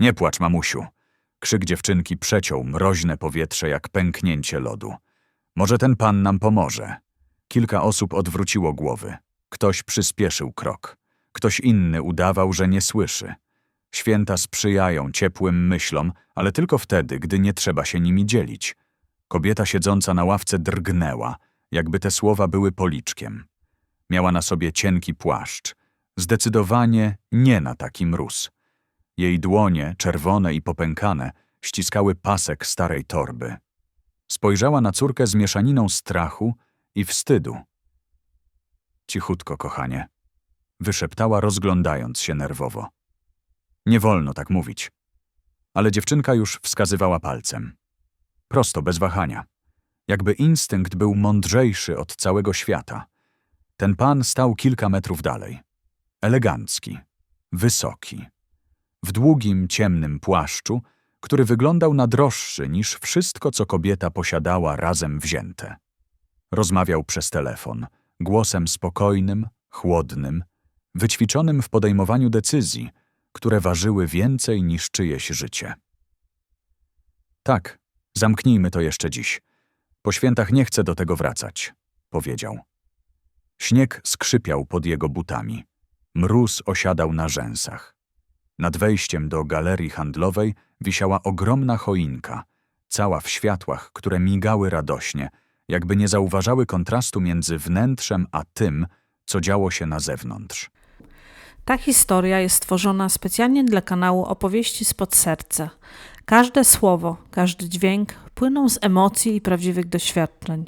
Nie płacz, mamusiu. Krzyk dziewczynki przeciął mroźne powietrze jak pęknięcie lodu. Może ten pan nam pomoże. Kilka osób odwróciło głowy. Ktoś przyspieszył krok. Ktoś inny udawał, że nie słyszy. Święta sprzyjają ciepłym myślom, ale tylko wtedy, gdy nie trzeba się nimi dzielić. Kobieta siedząca na ławce drgnęła, jakby te słowa były policzkiem. Miała na sobie cienki płaszcz. Zdecydowanie nie na taki mróz. Jej dłonie, czerwone i popękane, ściskały pasek starej torby. Spojrzała na córkę z mieszaniną strachu i wstydu. Cichutko, kochanie, wyszeptała, rozglądając się nerwowo. Nie wolno tak mówić. Ale dziewczynka już wskazywała palcem. Prosto, bez wahania. Jakby instynkt był mądrzejszy od całego świata. Ten pan stał kilka metrów dalej. Elegancki, wysoki, w długim, ciemnym płaszczu, który wyglądał na droższy niż wszystko, co kobieta posiadała razem wzięte. Rozmawiał przez telefon, głosem spokojnym, chłodnym, wyćwiczonym w podejmowaniu decyzji, które ważyły więcej niż czyjeś życie. Tak, zamknijmy to jeszcze dziś. Po świętach nie chcę do tego wracać, powiedział. Śnieg skrzypiał pod jego butami. Mróz osiadał na rzęsach. Nad wejściem do galerii handlowej wisiała ogromna choinka, cała w światłach, które migały radośnie, jakby nie zauważały kontrastu między wnętrzem a tym, co działo się na zewnątrz. Ta historia jest stworzona specjalnie dla kanału Opowieści spod serca. Każde słowo, każdy dźwięk płyną z emocji i prawdziwych doświadczeń.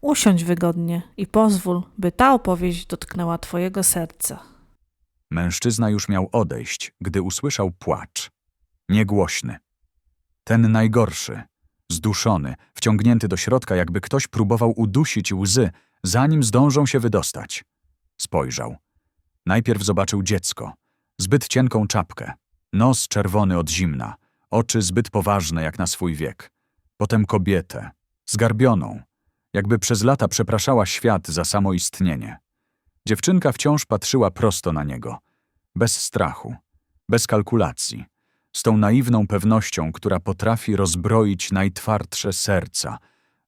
Usiądź wygodnie i pozwól, by ta opowieść dotknęła Twojego serca. Mężczyzna już miał odejść, gdy usłyszał płacz. Niegłośny. Ten najgorszy, zduszony, wciągnięty do środka, jakby ktoś próbował udusić łzy, zanim zdążą się wydostać. Spojrzał. Najpierw zobaczył dziecko, zbyt cienką czapkę, nos czerwony od zimna, oczy zbyt poważne jak na swój wiek. Potem kobietę, zgarbioną, jakby przez lata przepraszała świat za samoistnienie. Dziewczynka wciąż patrzyła prosto na niego, bez strachu, bez kalkulacji, z tą naiwną pewnością, która potrafi rozbroić najtwardsze serca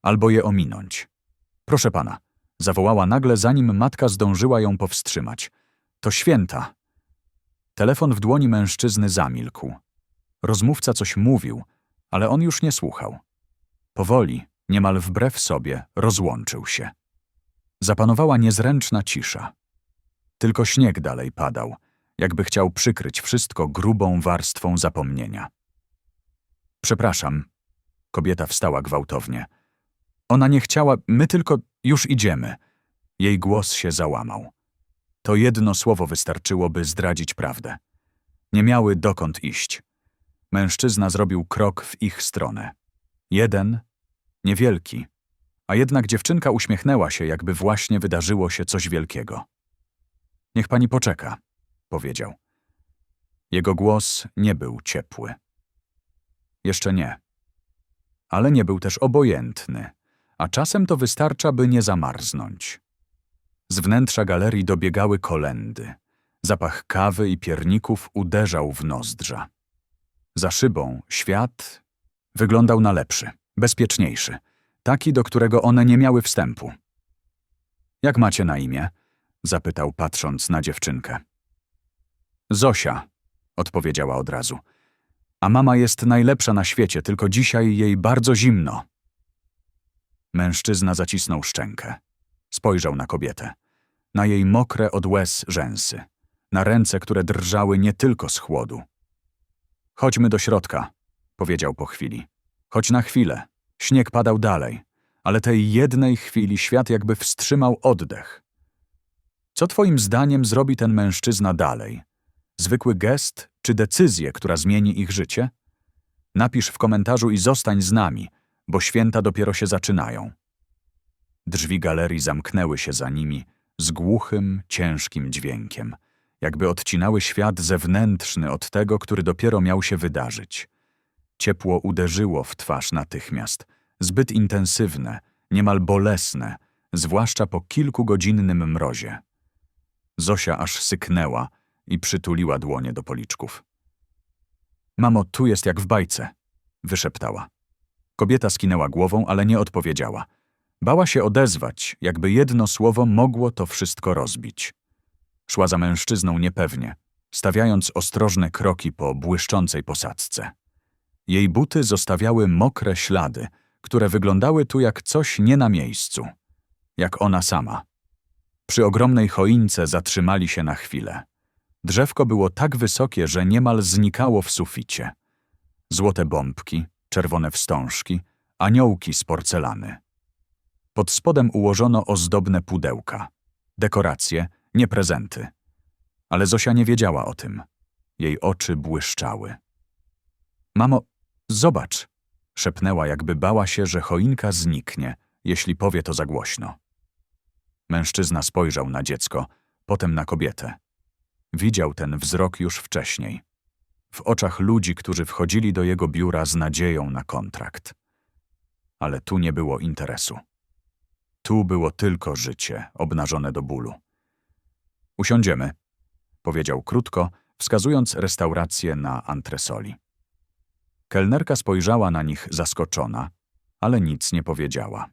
albo je ominąć. Proszę pana, zawołała nagle, zanim matka zdążyła ją powstrzymać. To święta. Telefon w dłoni mężczyzny zamilkł. Rozmówca coś mówił, ale on już nie słuchał. Powoli, niemal wbrew sobie, rozłączył się. Zapanowała niezręczna cisza. Tylko śnieg dalej padał, jakby chciał przykryć wszystko grubą warstwą zapomnienia. Przepraszam. Kobieta wstała gwałtownie. Ona nie chciała, my tylko już idziemy. Jej głos się załamał. To jedno słowo wystarczyło, by zdradzić prawdę. Nie miały dokąd iść. Mężczyzna zrobił krok w ich stronę. Jeden, niewielki, a jednak dziewczynka uśmiechnęła się, jakby właśnie wydarzyło się coś wielkiego. Niech pani poczeka, powiedział. Jego głos nie był ciepły. Jeszcze nie. Ale nie był też obojętny, a czasem to wystarcza, by nie zamarznąć. Z wnętrza galerii dobiegały kolendy. Zapach kawy i pierników uderzał w nozdrza. Za szybą świat wyglądał na lepszy, bezpieczniejszy, taki, do którego one nie miały wstępu. Jak macie na imię? zapytał, patrząc na dziewczynkę. Zosia, odpowiedziała od razu. A mama jest najlepsza na świecie, tylko dzisiaj jej bardzo zimno. Mężczyzna zacisnął szczękę. Spojrzał na kobietę. Na jej mokre od łez rzęsy. Na ręce, które drżały nie tylko z chłodu. Chodźmy do środka, powiedział po chwili. Choć na chwilę. Śnieg padał dalej, ale tej jednej chwili świat jakby wstrzymał oddech. Co twoim zdaniem zrobi ten mężczyzna dalej? Zwykły gest czy decyzję, która zmieni ich życie? Napisz w komentarzu i zostań z nami, bo święta dopiero się zaczynają. Drzwi galerii zamknęły się za nimi z głuchym, ciężkim dźwiękiem, jakby odcinały świat zewnętrzny od tego, który dopiero miał się wydarzyć. Ciepło uderzyło w twarz natychmiast, zbyt intensywne, niemal bolesne, zwłaszcza po kilkugodzinnym mrozie. Zosia aż syknęła i przytuliła dłonie do policzków. Mamo, tu jest jak w bajce, wyszeptała. Kobieta skinęła głową, ale nie odpowiedziała. Bała się odezwać, jakby jedno słowo mogło to wszystko rozbić. Szła za mężczyzną niepewnie, stawiając ostrożne kroki po błyszczącej posadzce. Jej buty zostawiały mokre ślady, które wyglądały tu jak coś nie na miejscu, jak ona sama. Przy ogromnej choince zatrzymali się na chwilę. Drzewko było tak wysokie, że niemal znikało w suficie. Złote bombki, czerwone wstążki, aniołki z porcelany. Pod spodem ułożono ozdobne pudełka. Dekoracje, nie prezenty. Ale Zosia nie wiedziała o tym. Jej oczy błyszczały. Mamo, zobacz! szepnęła, jakby bała się, że choinka zniknie, jeśli powie to za głośno. Mężczyzna spojrzał na dziecko, potem na kobietę. Widział ten wzrok już wcześniej. W oczach ludzi, którzy wchodzili do jego biura z nadzieją na kontrakt. Ale tu nie było interesu. Tu było tylko życie, obnażone do bólu. Usiądziemy, powiedział krótko, wskazując restaurację na antresoli. Kelnerka spojrzała na nich zaskoczona, ale nic nie powiedziała.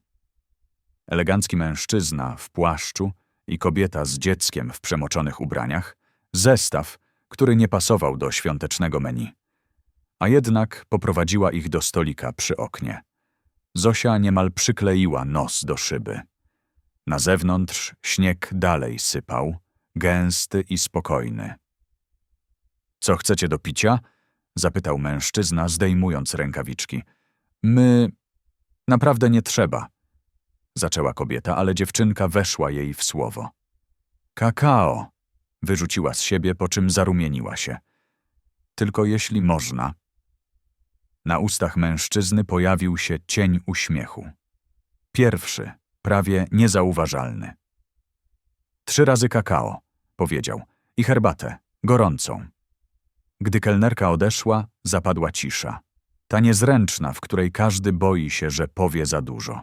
Elegancki mężczyzna w płaszczu i kobieta z dzieckiem w przemoczonych ubraniach, zestaw, który nie pasował do świątecznego menu. A jednak poprowadziła ich do stolika przy oknie. Zosia niemal przykleiła nos do szyby. Na zewnątrz śnieg dalej sypał, gęsty i spokojny. Co chcecie do picia? Zapytał mężczyzna, zdejmując rękawiczki. My. Naprawdę nie trzeba. Zaczęła kobieta, ale dziewczynka weszła jej w słowo. Kakao! Wyrzuciła z siebie, po czym zarumieniła się. Tylko jeśli można. Na ustach mężczyzny pojawił się cień uśmiechu. Pierwszy, prawie niezauważalny. Trzy razy kakao, powiedział, i herbatę, gorącą. Gdy kelnerka odeszła, zapadła cisza. Ta niezręczna, w której każdy boi się, że powie za dużo.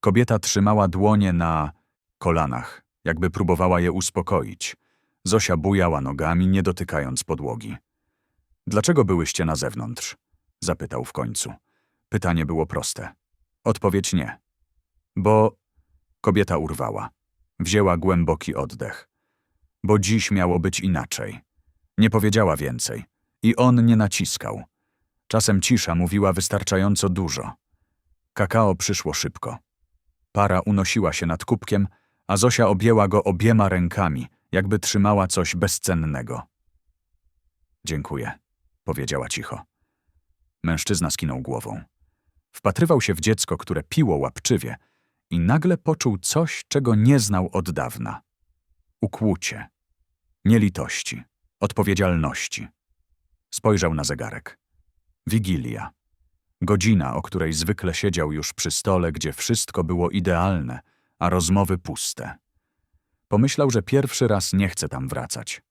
Kobieta trzymała dłonie na kolanach, jakby próbowała je uspokoić. Zosia bujała nogami, nie dotykając podłogi. Dlaczego byłyście na zewnątrz? zapytał w końcu. Pytanie było proste. Odpowiedź nie. Bo kobieta urwała. Wzięła głęboki oddech. Bo dziś miało być inaczej. Nie powiedziała więcej. I on nie naciskał. Czasem cisza mówiła wystarczająco dużo. Kakao przyszło szybko. Para unosiła się nad kubkiem, a Zosia objęła go obiema rękami, jakby trzymała coś bezcennego. Dziękuję, powiedziała cicho. Mężczyzna skinął głową. Wpatrywał się w dziecko, które piło łapczywie i nagle poczuł coś, czego nie znał od dawna. Ukłucie. Nielitości. Odpowiedzialności. Spojrzał na zegarek. Wigilia. Godzina, o której zwykle siedział już przy stole, gdzie wszystko było idealne, a rozmowy puste. Pomyślał, że pierwszy raz nie chce tam wracać.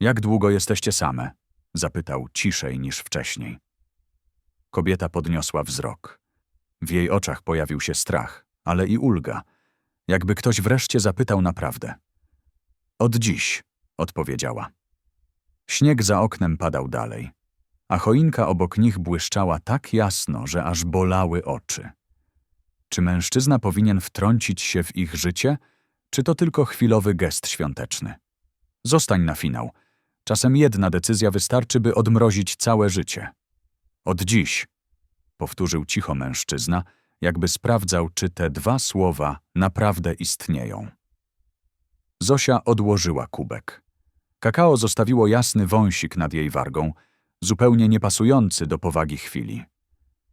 Jak długo jesteście same? zapytał ciszej niż wcześniej. Kobieta podniosła wzrok. W jej oczach pojawił się strach, ale i ulga, jakby ktoś wreszcie zapytał naprawdę. Od dziś, odpowiedziała. Śnieg za oknem padał dalej, a choinka obok nich błyszczała tak jasno, że aż bolały oczy. Czy mężczyzna powinien wtrącić się w ich życie, czy to tylko chwilowy gest świąteczny? Zostań na finał. Czasem jedna decyzja wystarczy, by odmrozić całe życie. Od dziś, powtórzył cicho mężczyzna, jakby sprawdzał, czy te dwa słowa naprawdę istnieją. Zosia odłożyła kubek. Kakao zostawiło jasny wąsik nad jej wargą, zupełnie niepasujący do powagi chwili.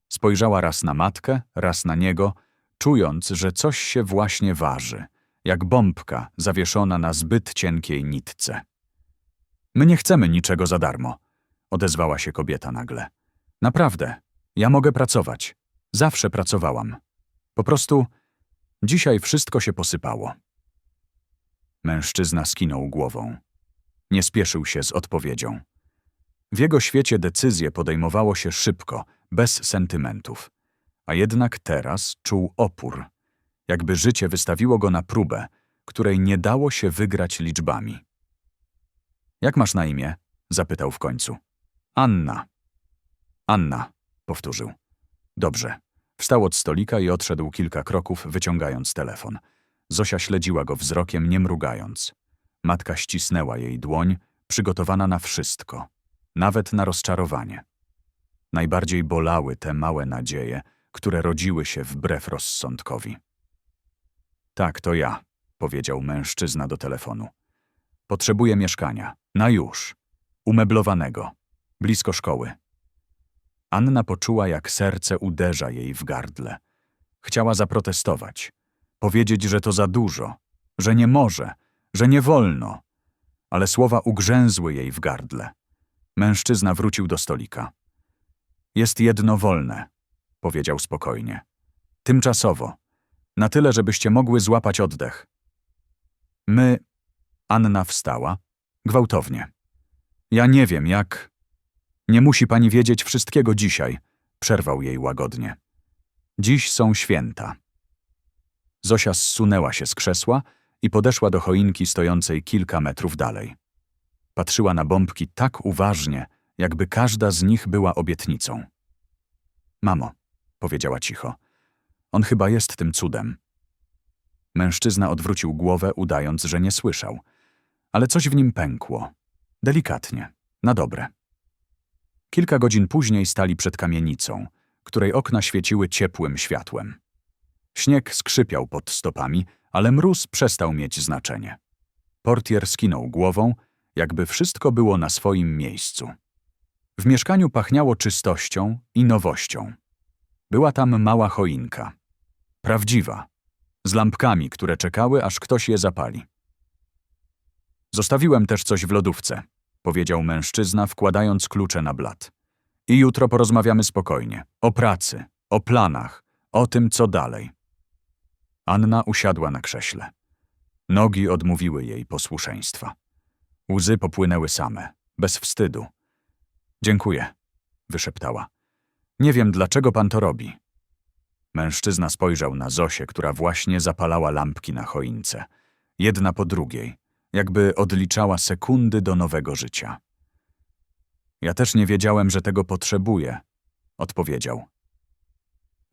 Spojrzała raz na matkę, raz na niego, czując, że coś się właśnie waży, jak bombka zawieszona na zbyt cienkiej nitce. My nie chcemy niczego za darmo, odezwała się kobieta nagle. Naprawdę, ja mogę pracować. Zawsze pracowałam. Po prostu dzisiaj wszystko się posypało. Mężczyzna skinął głową. Nie spieszył się z odpowiedzią. W jego świecie decyzje podejmowało się szybko, bez sentymentów. A jednak teraz czuł opór, jakby życie wystawiło go na próbę, której nie dało się wygrać liczbami. Jak masz na imię? zapytał w końcu. Anna. Anna, powtórzył. Dobrze. Wstał od stolika i odszedł kilka kroków, wyciągając telefon. Zosia śledziła go wzrokiem, nie mrugając. Matka ścisnęła jej dłoń, przygotowana na wszystko, nawet na rozczarowanie. Najbardziej bolały te małe nadzieje, które rodziły się wbrew rozsądkowi. Tak, to ja, powiedział mężczyzna do telefonu. Potrzebuję mieszkania. Na już. Umeblowanego. Blisko szkoły. Anna poczuła, jak serce uderza jej w gardle. Chciała zaprotestować. Powiedzieć, że to za dużo, że nie może, że nie wolno. Ale słowa ugrzęzły jej w gardle. Mężczyzna wrócił do stolika. Jest jedno wolne, powiedział spokojnie. Tymczasowo. Na tyle, żebyście mogły złapać oddech. My. Anna wstała, gwałtownie. Ja nie wiem, jak. Nie musi pani wiedzieć wszystkiego dzisiaj, przerwał jej łagodnie. Dziś są święta. Zosia zsunęła się z krzesła i podeszła do choinki stojącej kilka metrów dalej. Patrzyła na bombki tak uważnie, jakby każda z nich była obietnicą. Mamo, powiedziała cicho, on chyba jest tym cudem. Mężczyzna odwrócił głowę, udając, że nie słyszał, ale coś w nim pękło. Delikatnie, na dobre. Kilka godzin później stali przed kamienicą, której okna świeciły ciepłym światłem. Śnieg skrzypiał pod stopami, ale mróz przestał mieć znaczenie. Portier skinął głową, jakby wszystko było na swoim miejscu. W mieszkaniu pachniało czystością i nowością. Była tam mała choinka. Prawdziwa. Z lampkami, które czekały, aż ktoś je zapali. Zostawiłem też coś w lodówce, powiedział mężczyzna, wkładając klucze na blat. I jutro porozmawiamy spokojnie. O pracy, o planach, o tym, co dalej. Anna usiadła na krześle. Nogi odmówiły jej posłuszeństwa. Łzy popłynęły same, bez wstydu. Dziękuję, wyszeptała. Nie wiem, dlaczego pan to robi. Mężczyzna spojrzał na Zosię, która właśnie zapalała lampki na choince, jedna po drugiej, jakby odliczała sekundy do nowego życia. Ja też nie wiedziałem, że tego potrzebuję, odpowiedział.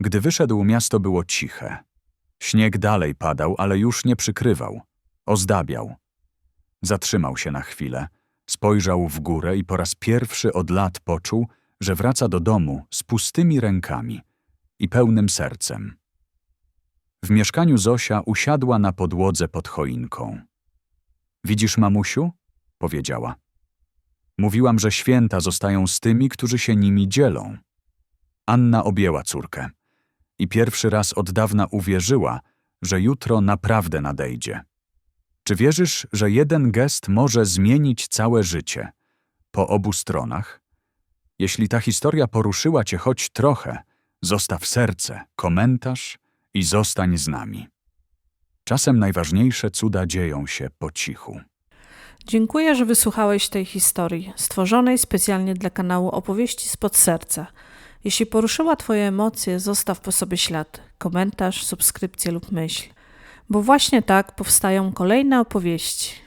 Gdy wyszedł, miasto było ciche. Śnieg dalej padał, ale już nie przykrywał, ozdabiał. Zatrzymał się na chwilę, spojrzał w górę i po raz pierwszy od lat poczuł, że wraca do domu z pustymi rękami i pełnym sercem. W mieszkaniu Zosia usiadła na podłodze pod choinką. Widzisz, mamusiu? powiedziała. Mówiłam, że święta zostają z tymi, którzy się nimi dzielą. Anna objęła córkę i pierwszy raz od dawna uwierzyła, że jutro naprawdę nadejdzie. Czy wierzysz, że jeden gest może zmienić całe życie? Po obu stronach? Jeśli ta historia poruszyła cię choć trochę, zostaw serce, komentarz i zostań z nami. Czasem najważniejsze cuda dzieją się po cichu. Dziękuję, że wysłuchałeś tej historii, stworzonej specjalnie dla kanału Opowieści spod serca. Jeśli poruszyła Twoje emocje, zostaw po sobie ślad, komentarz, subskrypcję lub myśl, bo właśnie tak powstają kolejne opowieści.